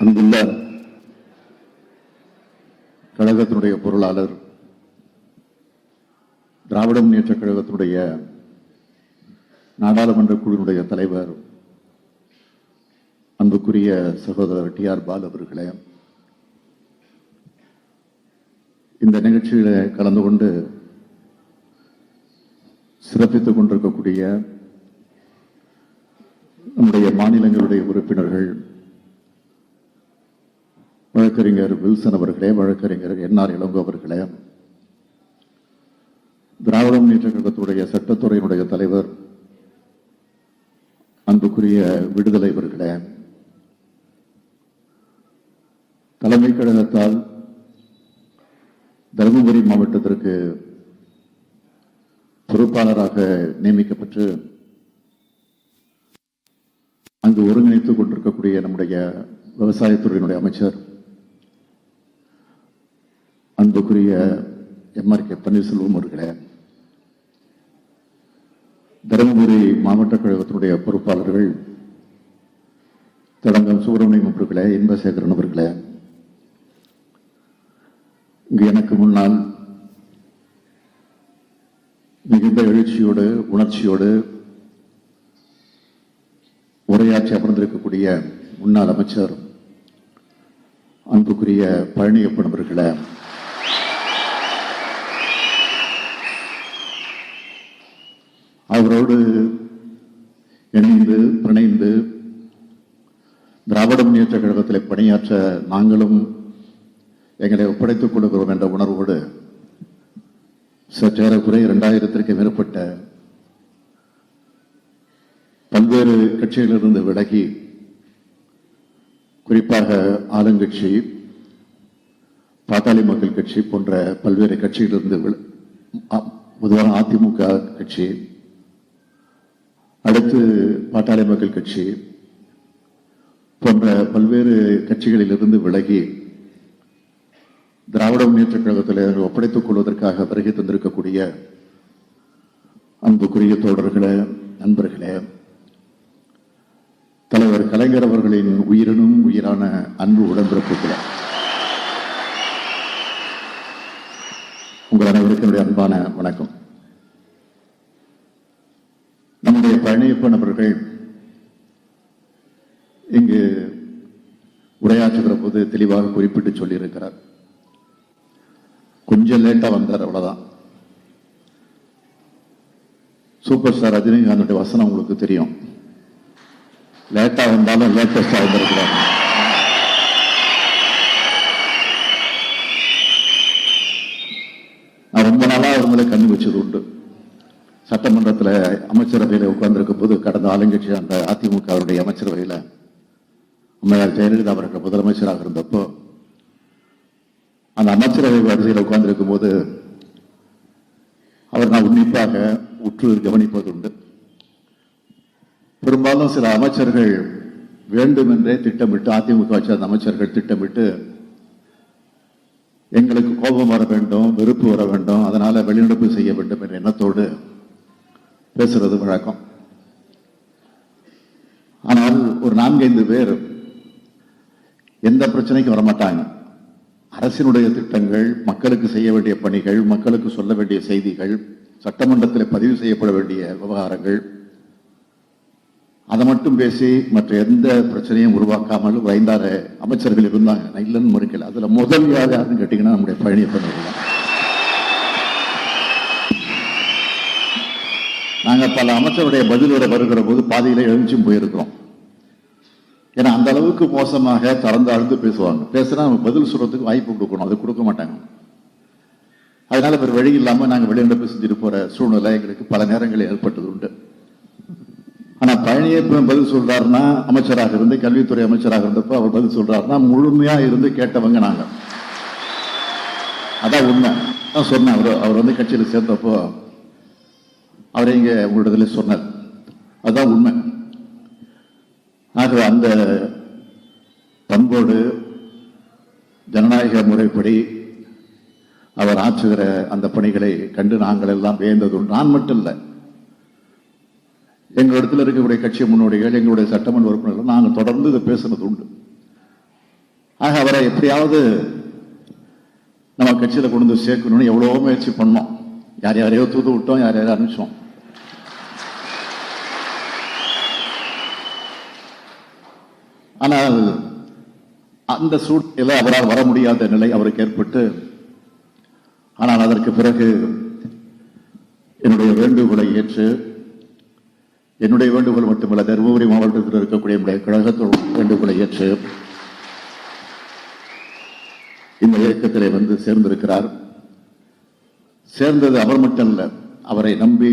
அன்புள்ள கழகத்தினுடைய பொருளாளர் திராவிட முன்னேற்ற கழகத்தினுடைய நாடாளுமன்ற குழுவினுடைய தலைவர் அன்புக்குரிய சகோதரர் டி ஆர் பால் அவர்களே இந்த நிகழ்ச்சியில் கலந்து கொண்டு சிறப்பித்துக் கொண்டிருக்கக்கூடிய நம்முடைய மாநிலங்களுடைய உறுப்பினர்கள் வழக்கறிஞர் வில்சன் அவர்களே வழக்கறிஞர் என்ஆர் இளங்கோ அவர்களே. திராவிட முன்னேற்ற கழகத்துடைய சட்டத்துறையினுடைய தலைவர் அன்புக்குரிய விடுதலை அவர்களே. தலைமை கழகத்தால் தருமபுரி மாவட்டத்திற்கு பொறுப்பாளராக நியமிக்கப்பட்டு அங்கு ஒருங்கிணைத்துக் கொண்டிருக்கக்கூடிய நம்முடைய விவசாயத்துறையினுடைய அமைச்சர் அன்புக்குரிய எம்ஆர் கே பன்னீர்செல்வம் அவர்களே தருமபுரி மாவட்ட கழகத்தினுடைய பொறுப்பாளர்கள் தடங்கம் சுப்பிரமணியம் அவர்களே இன்பசேகரன் அவர்களே இங்கு எனக்கு முன்னால் மிகுந்த எழுச்சியோடு உணர்ச்சியோடு உரையாற்றி அமர்ந்திருக்கக்கூடிய முன்னாள் அமைச்சர் அன்புக்குரிய பழனியப்பன் அவர்களை அவரோடு இணைந்து பிணைந்து திராவிட முன்னேற்ற கழகத்தில் பணியாற்ற நாங்களும் எங்களை ஒப்படைத்துக் கொள்கிறோம் என்ற உணர்வோடு சற்றேறக்குறை இரண்டாயிரத்திற்கு மேற்பட்ட பல்வேறு கட்சிகளிலிருந்து விலகி குறிப்பாக ஆளுங்கட்சி பாட்டாளி மக்கள் கட்சி போன்ற பல்வேறு கட்சிகளிலிருந்து பொதுவான அதிமுக கட்சி அடுத்து பாட்டாளி மக்கள் கட்சி போன்ற பல்வேறு கட்சிகளிலிருந்து விலகி திராவிட முன்னேற்ற கழகத்தில் ஒப்படைத்துக் கொள்வதற்காக வருகை தந்திருக்கக்கூடிய அன்புக்குரிய தோழர்களே நண்பர்களே தலைவர் கலைஞர் அவர்களின் உயிரினும் உயிரான அன்பு உடன்பிறப்புகளே. உங்கள் அனைவருக்கும் என்னுடைய அன்பான வணக்கம். நம்முடைய அவர்கள் இங்கு உரையாற்றுகிற போது தெளிவாக குறிப்பிட்டு சொல்லியிருக்கிறார். கொஞ்சம் லேட்டா வந்தார் அவ்வளோதான் சூப்பர் ஸ்டார் ரஜினிகாந்தோட வசனம் உங்களுக்கு தெரியும். லேட்டா வந்தாலும் லேட்டஸ்டாக வந்திருக்கிறார். நான் ரொம்ப நாளா அவர் கண்ணு வச்சது உண்டு. சட்டமன்றத்தில் அமைச்சரவையில் உட்கார்ந்திருக்கும் போது கடந்த ஆளுங்கட்சி அந்த அதிமுகவுடைய அமைச்சரவையில் அம்மையார் ஜெயலலிதா அவர்கள் முதலமைச்சராக இருந்தப்போ அந்த அமைச்சரவை வரிசையில் உட்கார்ந்திருக்கும் போது அவர் நான் உன்னிப்பாக உற்று கவனிப்பது உண்டு பெரும்பாலும் சில அமைச்சர்கள் வேண்டுமென்றே திட்டமிட்டு அதிமுக வச்ச அந்த அமைச்சர்கள் திட்டமிட்டு எங்களுக்கு கோபம் வர வேண்டும் வெறுப்பு வர வேண்டும் அதனால வெளிநடப்பு செய்ய வேண்டும் என்ற எண்ணத்தோடு பேசுறது வழக்கம். ஆனால் ஒரு நான்கைந்து பேர் எந்த பிரச்சனைக்கும் வரமாட்டாங்க. அரசினுடைய திட்டங்கள் மக்களுக்கு செய்ய வேண்டிய பணிகள் மக்களுக்கு சொல்ல வேண்டிய செய்திகள் சட்டமன்றத்தில் பதிவு செய்யப்பட வேண்டிய விவகாரங்கள் அதை மட்டும் பேசி மற்ற எந்த பிரச்சனையும் உருவாக்காமல் ஒரு ஐந்தாறு அமைச்சர்கள் இருந்தாங்க. நான் இல்லைன்னு மறுக்கல. அதுல முதல் யார் யாருன்னு கேட்டிங்கன்னா நம்முடைய பழனியப்பன் அவர்கள் நாங்கள் நாங்க பல அமைச்சருடைய பதிலுரை வருகிற போது பாதியில எழுந்துச்சும் போயிருக்கிறோம். ஏன்னா அந்த அளவுக்கு மோசமாக திறந்து அழுந்து பேசுவாங்க. பேசுனா நம்ம பதில் சொல்றதுக்கு வாய்ப்பு கொடுக்கணும். அது கொடுக்க மாட்டாங்க. அதனால வேறு வழி இல்லாம நாங்க வெளிநடப்பு செஞ்சுட்டு போற சூழ்நிலை எங்களுக்கு பல நேரங்களில் ஏற்பட்டது உண்டு. ஆனா பழனியப்பன் பதில் சொல்றாருன்னா அமைச்சராக இருந்து கல்வித்துறை அமைச்சராக இருந்தப்போ அவர் பதில் சொல்றாருன்னா முழுமையா இருந்து கேட்டவங்க நாங்க. அதான் உண்மை. நான் சொன்னேன். அவர் அவர் வந்து கட்சியில சேர்ந்தப்போ அவரை இங்க உங்களிடத்துல சொன்னார். அதுதான் உண்மை. ஆகவே அந்த பண்போடு ஜனநாயக முறைப்படி அவர் ஆற்றுகிற அந்த பணிகளை கண்டு நாங்கள் எல்லாம் வியந்ததுண்டு நான் மட்டும் இல்லை எங்களிடத்தில் இருக்கக்கூடிய கட்சி முன்னோடிகள் எங்களுடைய சட்டமன்ற உறுப்பினர்கள் நாங்கள் தொடர்ந்து இதை பேசுனது உண்டு ஆக அவரை எப்படியாவது நம்ம கட்சியில் கொண்டு வந்து சேர்க்கணும்னு எவ்வளவோ முயற்சி பண்ணோம். யார் யாரையோ தூது விட்டோம் யார் யாரையோ அனுப்பிச்சோம். ஆனால் அந்த சூழ்நிலை அவரால் வர முடியாத நிலை அவருக்கு ஏற்பட்டு ஆனால் அதற்கு பிறகு என்னுடைய வேண்டுகோளை ஏற்று என்னுடைய வேண்டுகோள் மட்டுமல்ல தருமபுரி மாவட்டத்தில் இருக்கக்கூடிய என்னுடைய கழகத்தோட வேண்டுகோளை ஏற்று இந்த இயக்கத்திலே வந்து சேர்ந்திருக்கிறார். சேர்ந்தது அவர் மட்டும் அல்ல அவரை நம்பி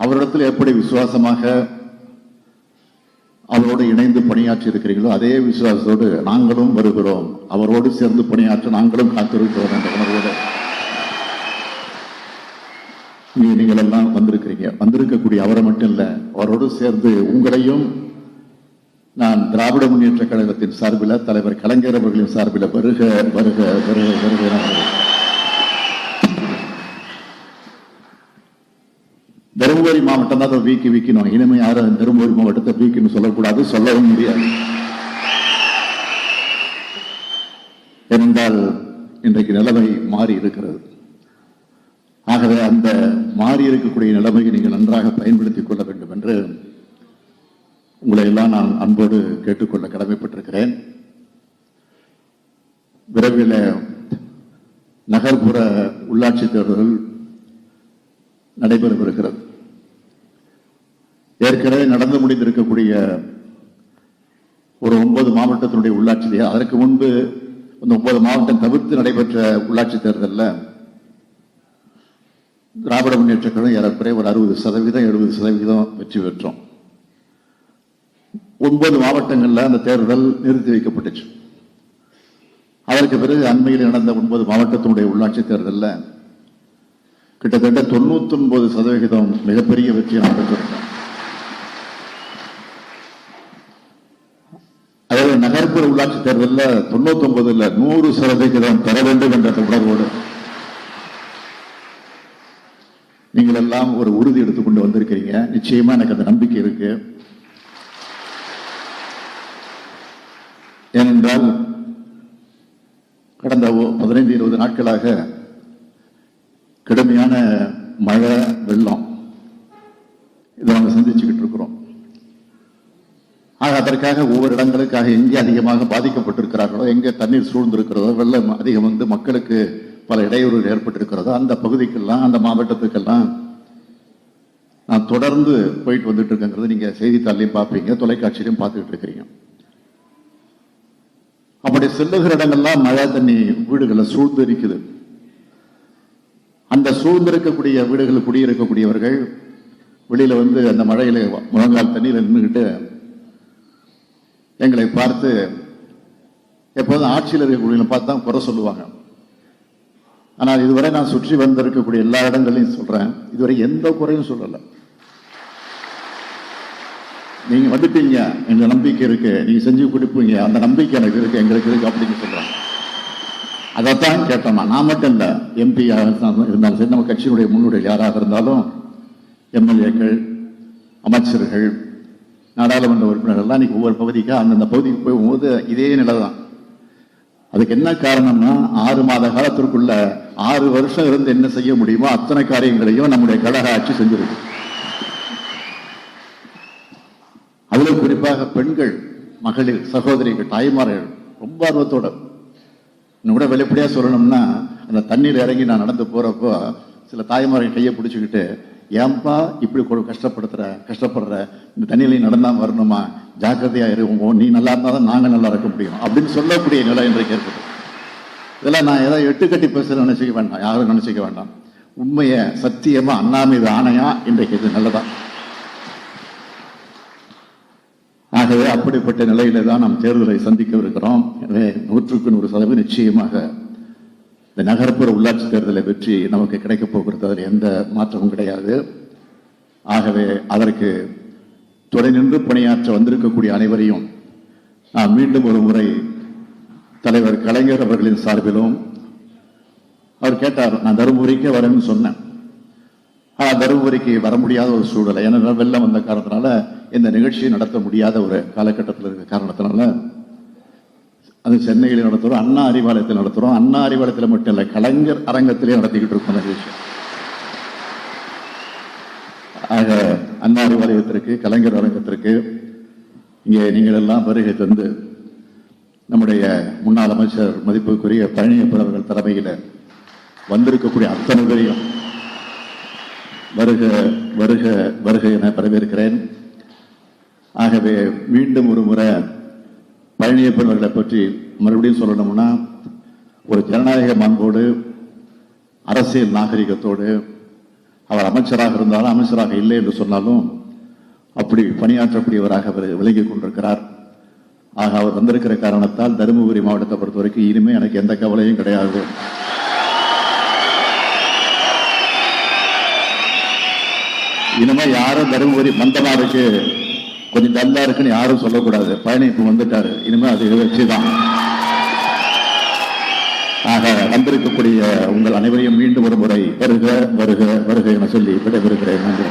அவரிடத்தில் எப்படி விசுவாசமாக அவரோடு இணைந்து பணியாற்றி இருக்கிறீர்களோ அதே விசுவாசத்தோடு நாங்களும் வருகிறோம். அவரோடு சேர்ந்து பணியாற்ற நாங்களும் காத்திருக்கிறோம் என்ற உணர்வோடு இங்கே நீங்கள் எல்லாம் வந்திருக்கிறீங்க. வந்திருக்கக்கூடிய அவரை மட்டும் இல்ல அவரோடு சேர்ந்து உங்களையும் நான் திராவிட முன்னேற்ற கழகத்தின் சார்பில் தலைவர் கலைஞர் அவர்களின் சார்பில் வருக வருக வருக வருக என வரவேற்கிறேன். தருமபுரி மாவட்டம் தான் வீக்கி வீக்கணும் இனிமே யாரும் தருமபுரி மாவட்டத்தை வீக்கின்னு சொல்லக்கூடாது சொல்லவும் முடியாது. ஏனென்றால் இன்றைக்கு நிலைமை மாறி இருக்கிறது. ஆகவே அந்த மாறி இருக்கக்கூடிய நிலைமையை நீங்கள் நன்றாக பயன்படுத்திக் கொள்ள வேண்டும் என்று உங்களை எல்லாம் நான் அன்போடு கேட்டுக்கொள்ள கடமைப்பட்டிருக்கிறேன். விரைவில் நகர்ப்புற உள்ளாட்சி தேர்தல் நடைபெறவிருக்கிறது. ஏற்கனவே நடந்து முடிந்திருக்கக்கூடிய ஒரு ஒன்பது மாவட்டத்தினுடைய உள்ளாட்சி தேர்தல் அதற்கு முன்பு அந்த ஒன்பது மாவட்டம் தவிர்த்து நடைபெற்ற உள்ளாட்சி தேர்தலில் திராவிட முன்னேற்ற கழகம் ஏறக்குறைய ஒரு அறுபது சதவீதம் எழுபது சதவீதம் வெற்றி பெற்றோம். ஒன்பது மாவட்டங்கள்ல அந்த தேர்தல் நிறுத்தி வைக்கப்பட்டுச்சு. அதற்கு பிறகு அண்மையில் நடந்த ஒன்பது மாவட்டத்தினுடைய உள்ளாட்சி தேர்தலில் கிட்டத்தட்ட தொண்ணூத்தொன்பது சதவிகிதம் மிகப்பெரிய வெற்றியை நாம் பெற்றிருக்கோம் நகர்ப்புற உள்ளாட்சி தேர்தலில் தொண்ணூத்தி ஒன்பதுல நூறு சதவிகிதம் வேண்டும் என்ற உணர்வோடு நீங்கள் எல்லாம் ஒரு உறுதி எடுத்துக்கொண்டு வந்திருக்கிறீங்க. நிச்சயமா எனக்கு அந்த நம்பிக்கை இருக்கு. ஏனென்றால் கடந்த பதினைந்து இருபது நாட்களாக கடுமையான மழை வெள்ளம் இதை நாங்கள் சந்திச்சுக்கிட்டு இருக்கிறோம். அதற்காக ஒவ்வொரு இடங்களுக்காக எங்கே அதிகமாக பாதிக்கப்பட்டிருக்கிறார்களோ எங்கே தண்ணீர் சூழ்ந்திருக்கிறதோ வெள்ளம் அதிகம் வந்து மக்களுக்கு பல இடையூறுகள் ஏற்பட்டிருக்கிறதோ அந்த பகுதிக்கெல்லாம் அந்த மாவட்டத்துக்கெல்லாம் நான் தொடர்ந்து போயிட்டு வந்துட்டு இருக்கேங்கிறது நீங்க செய்தித்தாள்லையும் பார்ப்பீங்க தொலைக்காட்சியிலையும் பார்த்துக்கிட்டு இருக்கிறீங்க அப்படி செல்லுகிற இடங்கள்லாம் மழை தண்ணி வீடுகளை சூழ்ந்து இருக்குது அந்த சூழ்ந்திருக்கக்கூடிய வீடுகளில் குடியிருக்கக்கூடியவர்கள் வெளியில வந்து அந்த மழையில முழங்கால் தண்ணியில் நின்றுக்கிட்டு எங்களை பார்த்து எப்போதும் ஆட்சியில் இருக்கக்கூடிய பார்த்தா குறை சொல்லுவாங்க. ஆனால் இதுவரை நான் சுற்றி வந்திருக்கக்கூடிய எல்லா இடங்களையும் சொல்கிறேன் இதுவரை எந்த குறையும் சொல்லலை. நீங்கள் வந்துட்டீங்க எங்கள் நம்பிக்கை இருக்குது நீங்கள் செஞ்சு கொடுப்பீங்க அந்த நம்பிக்கை எனக்கு இருக்குது எங்களுக்கு இருக்குது அப்படின்னு சொல்கிறாங்க அதைத்தான் கேட்டோம்? நான். மட்டும் இல்லை எம்பியாக இருந்தாலும் சரி நம்ம கட்சியினுடைய முன்னுடைய யாராக இருந்தாலும் எம்எல்ஏக்கள் அமைச்சர்கள் நாடாளுமன்ற உறுப்பினர்கள்லாம் இன்னைக்கு ஒவ்வொரு பகுதிக்கு அந்தந்த பகுதிக்கு போகும்போது இதே நிலை தான் அதுக்கு என்ன காரணம்னா ஆறு மாத காலத்திற்குள்ள ஆறு வருஷம் இருந்து என்ன செய்ய முடியுமோ அத்தனை காரியங்களையும் நம்முடைய கழக ஆட்சி செஞ்சிருக்கு. அதுல குறிப்பாக பெண்கள் மகளிர் சகோதரிகள் தாய்மார்கள் ரொம்ப ஆர்வத்தோட. இன்னும் கூட வெளிப்படையா சொல்லணும்னா அந்த தண்ணீர் இறங்கி நான் நடந்து போறப்போ சில தாய்மார்கள் கையை பிடிச்சிக்கிட்டு ஏன்பா இப்படி கொ- கஷ்டப்படுத்துற கஷ்டப்படுற? இந்த தண்ணியில நீ நடந்தா வரணுமா? ஜாக்கிரதையா இருக்கும் நீ நல்லா இருந்தா தான் நாங்க நல்லா இருக்க முடியும். அப்படின்னு சொல்லக்கூடிய நிலை இன்றைக்கு இருக்குது. இதெல்லாம் நான் ஏதாவது எட்டு கட்டி பேசுறேன் வேண்டாம். யாரும் நினைச்சிக்க வேண்டாம். உண்மையை சத்தியமா அண்ணா மீது ஆணையா இன்றைக்கு இது நல்லதா? ஆகவே அப்படிப்பட்ட நிலையில தான் நாம் தேர்தலை சந்திக்கவிருக்கிறோம். எனவே நூற்றுக்கு நூறு சதவீதம் நிச்சயமாக இந்த நகர்ப்புற உள்ளாட்சி தேர்தலை வெற்றி நமக்கு கிடைக்கப் போகிறது அதில் எந்த மாற்றமும் கிடையாது. ஆகவே அதற்கு துணை நின்று பணியாற்ற வந்திருக்கக்கூடிய அனைவரையும் நான் மீண்டும் ஒரு முறை தலைவர் கலைஞர் அவர்களின் சார்பிலும் அவர் கேட்டார் நான் தருமபுரிக்கே வரேன்னு சொன்னேன். ஆனால் தருமபுரிக்கு வர முடியாத ஒரு சூழலை ஏன்னா வெள்ளம் வந்த காரணத்தினால இந்த நிகழ்ச்சியை நடத்த முடியாத ஒரு காலகட்டத்தில் இருக்க காரணத்தினால அது சென்னையில் நடத்துகிறோம் அண்ணா அறிவாலயத்தில் நடத்துகிறோம் அண்ணா அறிவாலயத்தில் மட்டும் இல்லை கலைஞர் அரங்கத்திலே நடத்திக்கிட்டு இருக்கோம் நிகழ்ச்சி. ஆக அண்ணா அறிவாலயத்திற்கு கலைஞர் அரங்கத்திற்கு இங்கே நீங்கள் எல்லாம் வருகை தந்து நம்முடைய முன்னாள் அமைச்சர் மதிப்புக்குரிய பழனியப்பர் அவர்கள் தலைமையில் வந்திருக்கக்கூடிய அத்தனை பேரையும் வருக வருக வருக என வரவேற்கிறேன். ஆகவே மீண்டும் ஒரு முறை பழனியப்பன் அவர்களை பற்றி மறுபடியும் சொல்லணும்னா ஒரு ஜனநாயக மாண்போடு அரசியல் நாகரிகத்தோடு அவர் அமைச்சராக இருந்தாலும் அமைச்சராக இல்லை என்று சொன்னாலும் அப்படி பணியாற்றக்கூடியவராக அவர் விளங்கிக் கொண்டிருக்கிறார். ஆக அவர் வந்திருக்கிற காரணத்தால் தருமபுரி மாவட்டத்தை பொறுத்த வரைக்கும் இனிமே எனக்கு எந்த கவலையும் கிடையாது. இனிமே யாரும் தருமபுரி மந்தமாருக்கு கொஞ்சம் டல்லா இருக்குன்னு யாரும் சொல்லக்கூடாது. பழனி இப்ப வந்துட்டாரு. இனிமே அது வச்சுதான் ஆக வந்திருக்கக்கூடிய உங்கள் அனைவரையும் மீண்டும் ஒரு முறை வருக வருக வருக என சொல்லி விடைபெறுகிறேன். நன்றி.